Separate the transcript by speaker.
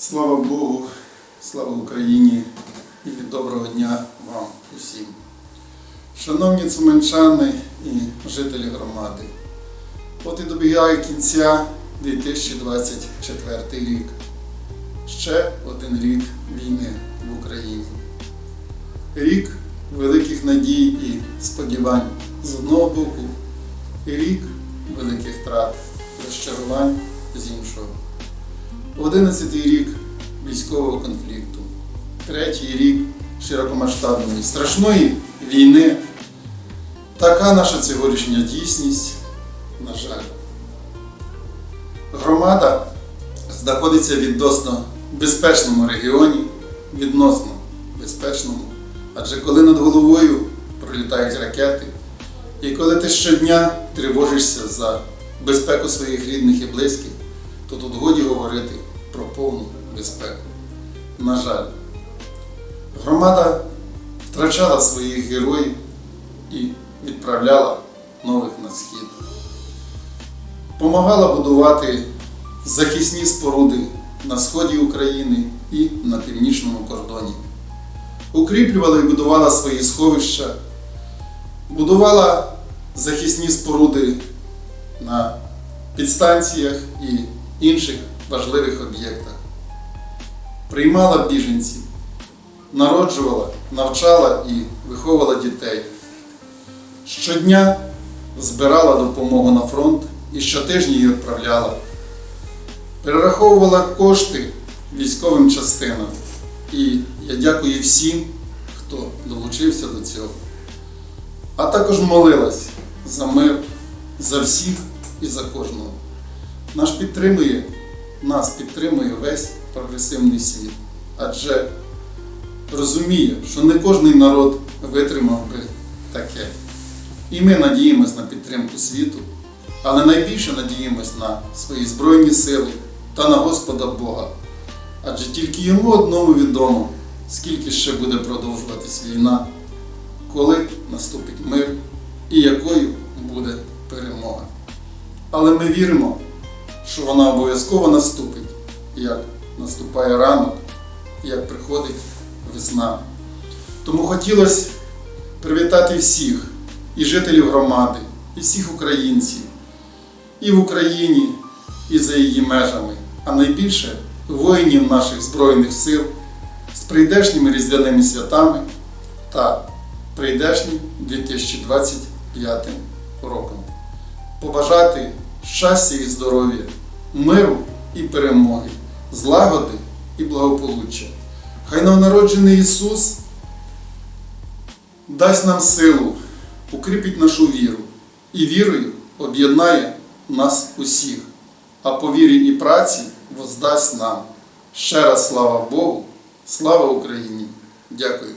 Speaker 1: Слава Богу, слава Україні і доброго дня вам усім. Шановні цуменчани і жителі громади, от і добігає кінця 2024 рік. Ще один рік війни в Україні. Рік великих надій і сподівань з одного боку, і рік великих втрат, розчарувань з іншого. 11-й рік військового конфлікту, третій рік широкомасштабної страшної війни. Така наша цьогорічня дійсність, на жаль. Громада знаходиться в відносно безпечному регіоні, відносно безпечному. Адже коли над головою пролітають ракети, і коли ти щодня тривожишся за безпеку своїх рідних і близьких, то тут годі говорити про повну безпеку. На жаль, громада втрачала своїх героїв і відправляла нових на схід. Помагала будувати захисні споруди на сході України і на північному кордоні. Укріплювала і будувала свої сховища, будувала захисні споруди на підстанціях і інших важливих об'єктах. Приймала біженців, народжувала, навчала і виховувала дітей. Щодня збирала допомогу на фронт і щотижня її відправляла. Перераховувала кошти військовим частинам. І я дякую всім, хто долучився до цього. А також молилась за мир, за всіх і за кожного. Наш підтримує, нас підтримує весь прогресивний світ. Адже розуміє, що не кожен народ витримав би таке. І ми надіємось на підтримку світу, але найбільше надіємось на свої Збройні сили та на Господа Бога. Адже тільки йому одному відомо, скільки ще буде продовжуватись війна, коли наступить мир і якою буде перемога. Але ми віримо, вона обов'язково наступить, як наступає ранок, як приходить весна. Тому хотілося привітати всіх і жителів громади, і всіх українців, і в Україні, і за її межами, а найбільше воїнів наших Збройних сил з прийдешніми різдвяними святами та прийдешнім 2025 роком. Побажати щастя і здоров'я, миру і перемоги, злагоди і благополуччя. Хай новонароджений Ісус дасть нам силу, укріпить нашу віру і вірою об'єднає нас усіх, а по вірі і праці воздасть нам. Ще раз слава Богу, слава Україні! Дякую.